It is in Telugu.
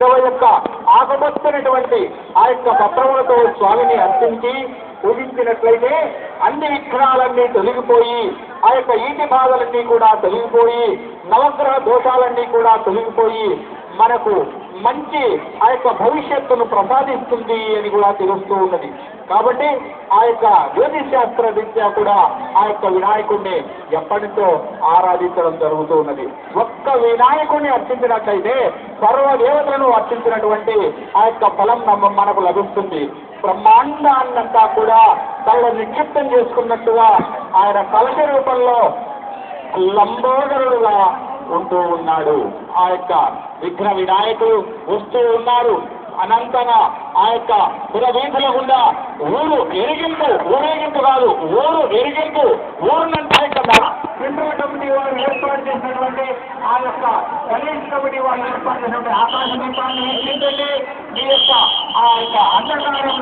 ఇరవై యొక్క ఆకబొచ్చినటువంటి ఆ యొక్క పత్రములతో స్వామిని అర్చించి పూజించినట్లయితే అన్ని విఘ్నాలన్నీ తొలగిపోయి ఆ యొక్క ఈటి బాధలన్నీ కూడా తొలగిపోయి నవగ్రహ దోషాలన్నీ కూడా తొలగిపోయి మనకు మంచి ఆ యొక్క భవిష్యత్తును ప్రసాదిస్తుంది అని కూడా తెలుస్తూ ఉన్నది. కాబట్టి ఆ యొక్క జ్యోతిశాస్త్ర రీత్యా కూడా ఆ యొక్క వినాయకుడిని ఎప్పటితో ఆరాధించడం జరుగుతూ ఉన్నది. ఒక్క వినాయకుడిని అర్చించినట్లయితే సర్వ దేవతలను అర్చించినటువంటి ఆ యొక్క ఫలం నమ్మ- మనకు లభిస్తుంది. బ్రహ్మాండాన్నంతా కూడా తనలో నిక్షిప్తం చేసుకున్నట్టుగా ఆయన కలశ రూపంలో లంబోదరుడుగా ఉంటూ ఉన్నాడు. ఆ యొక్క విఘ్న వినాయకుడు వస్తూ ఉన్నారు. అనంతగా ఆ యొక్క పురవీధుల గుండా ఊరు ఎరిగింపు ఊరేగింపు కాదు ఊరు ఎరిగింపు ఊరునంటే కదా సెంట్రల్ కమిటీ వాళ్ళు ఏర్పాటు చేసినటువంటి ఆ యొక్క గణేష్ కమిటీ వాళ్ళు ఏర్పాటు చేసినటువంటి ఆకాశ దీపాన్ని ఏంటంటే మీ యొక్క ఆ యొక్క అంధకారంలో